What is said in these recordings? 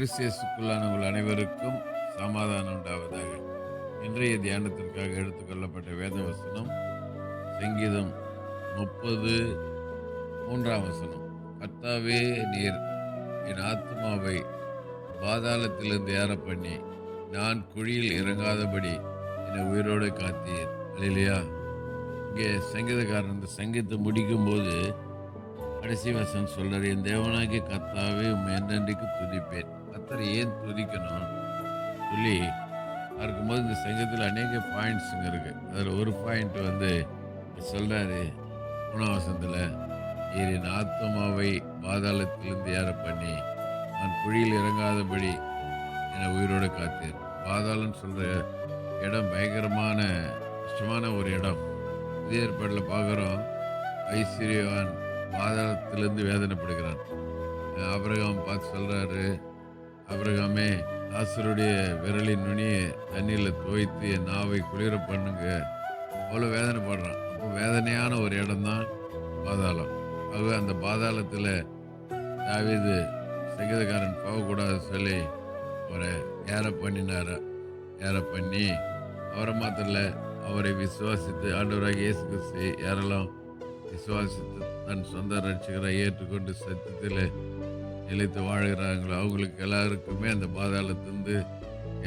கிறிஸ்தியஸுக்குள்ளான உள்ள அனைவருக்கும் சமாதானம் உண்டாவதாக. இன்றைய தியானத்திற்காக எடுத்துக்கொள்ளப்பட்ட வேத வசனம் சங்கீதம் முப்பது மூன்றாம் வசனம். கர்த்தாவே நீர் என் ஆத்மாவை பாதாளத்திலிருந்து ஏற பண்ணி நான் குழியில் இறங்காதபடி என்னை உயிரோடு காத்தீர். இல்லையா இங்கே சங்கீதக்காரன் இந்த சங்கீதத்தை முடிக்கும்போது கடைசி வசனம் சொல்றாரு என் தேவனாகி கத்தாவே உண்மை என்னென்றைக்கு துதிப்பேன். கத்தரை ஏன் துதிக்கணும்? சொல்லி பார்க்கும்போது இந்த சங்கத்தில் அநேக பாயிண்ட்ஸுங்க இருக்குது அதில் ஒரு பாயிண்ட் வந்து சொல்கிறாரு மூணாவசனத்தில் என் ஆத்மாவை பாதாளத்திலிருந்து ஏற பண்ணி நான் குழியில் இறங்காதபடி என்னை உயிரோடு காத்தேன் பாதாளம்னு சொல்கிற இடம் பயங்கரமான கஷ்டமான ஒரு இடம். இதே ஏற்பாட்டில் பார்க்குறோம் ஐஸ்வர்யவான் பாதாளத்திலிருந்து வேதனைப்படுகிறான். அபிரகாம் பார்த்து சொல்கிறாரு அபிரகாமே ஆசருடைய விரலின் நுனியை தண்ணியில் துவைத்து என் நாவை குளிர பண்ணுங்க. அவ்வளோ வேதனைப்படுறான். அப்போ வேதனையான ஒரு இடம்தான் பாதாளம். ஆகவே அந்த பாதாளத்தில் தாவிது சங்கீதக்காரன் போகக்கூடாது சொல்லி அவரை ஏற பண்ணினார். ஏற பண்ணி அவரை மாத்திரல அவரை விசுவாசித்து ஆண்டவராக இயேசு கிறிஸ்து யாரெல்லாம் விசுவாசித்து தன் சொந்த ரட்சகரை ஏற்றுக்கொண்டு சத்தியத்தில் நிலைத்து வாழ்கிறாங்களோ அவங்களுக்கு எல்லாருக்குமே அந்த பாதாளத்திலிருந்து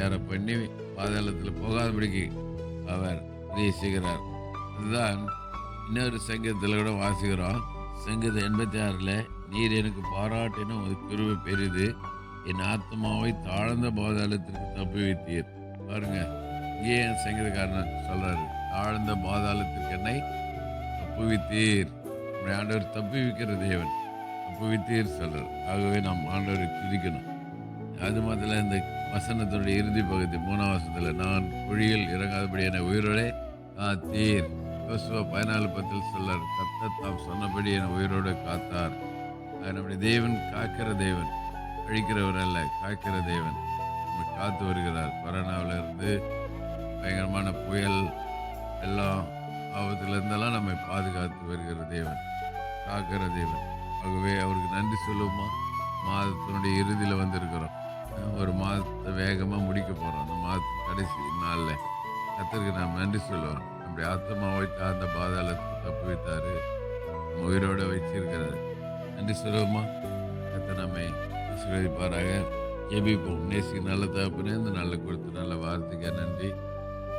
ஏற பண்ணி பாதாளத்தில் போகாதபடிக்கு அவர் உதவி செய்கிறார் இதுதான் இன்னொரு சங்கீதத்தில் கூட வாசிக்கிறோம். சங்கீதம் எண்பத்தி ஆறில் நீர் எனக்கு பாராட்டினும் ஒரு கிருபை பெரிது. என் ஆத்மாவை தாழ்ந்த பாதாளத்திற்கு தப்பி வைத்தீர் பாருங்க இங்கே என் சங்கீதக்காரன் சொல்கிறார் தாழ்ந்த பாதாளத்திற்கு என்னை தப்புவித்தீர். நம்முடைய ஆண்டவர் தப்புவிக்கிற தேவன். தப்புவித்தீர் சொல்கிறார் ஆகவே நாம் ஆண்டவரை துதிக்கணும். அது மாத்திர இந்த வசனத்தினுடைய இறுதி பகுதி மூணாம் வசனத்தில் நான் குழியில் இறங்காதபடி என உயிரோடே காத்தீர். யோசுவா பதினாலு பத்தில் சொல்லார் கத்த தாம் சொன்னபடி என உயிரோடு காத்தார். நம்முடைய தேவன் காக்கிற தேவன். அழிக்கிறவர் அல்ல காக்கிற தேவன். நம்ம காத்து வருகிறார். கொரோனாவிலிருந்து பயங்கரமான புயல் எல்லாம் ஆபத்திலிருந்தெல்லாம் நம்மை பாதுகாத்து வருகிற தேவன் காக்கிற தேவன். ஆகவே அவருக்கு நன்றி சொல்லுவோமா? மாதத்தினுடைய இறுதியில் வந்திருக்கிறோம். ஒரு மாதத்தை வேகமாக முடிக்க போகிறோம் அந்த மாதத்து கடைசி நாளில் கத்தருக்கு நாம் நன்றி சொல்லுவோம். நம்முடைய ஆத்மா வைத்தா அந்த பாதாளத்தை தப்பு வைத்தார். நம்ம உயிரோடு வச்சிருக்கிறாரு நன்றி சொல்லுவோமா? கத்தை நம்மை ஆசீர்வதிப்பாராக. ஜெபிப்போம். நேசிக்கு நல்ல தகப்பனே இந்த நல்ல கொடுத்த நல்ல வார்த்தைக்கு நன்றி.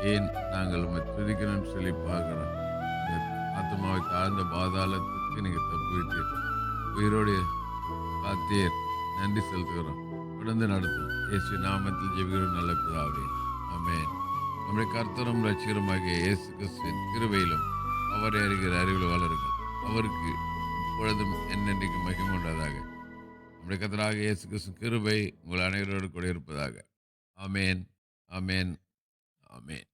ஏன் நாங்கள் உண்மை துதிக்கணும்னு சொல்லி பார்க்குறோம்? ஆத்மாவை தாழ்ந்த பாதாளத்துக்கு நீங்கள் தப்பு விட்டீர் உயிரோடு காத்தீர். நன்றி செலுத்துகிறோம். தொடர்ந்து நடத்தும். இயேசு நாமத்தில் ஜெபிக்கிறோம். நல்ல பிதாவே. அமேன் நம்முடைய கர்த்தரும் ரட்சிகரமாகிய இயேசு கிறிஸ்துவின் கிருபையிலும் அவரை அறிகிற அறிவில் வளருங்கள். அவருக்கு இப்பொழுதும் என்னென்றைக்கு மகிமை உண்டாதாக. நம்முடைய கத்தராக இயேசு கிறிஸ்து கிருபை உங்கள் அனைவரோடு கூட இருப்பதாக. ஆமேன். ஆமேன். ஆமேன்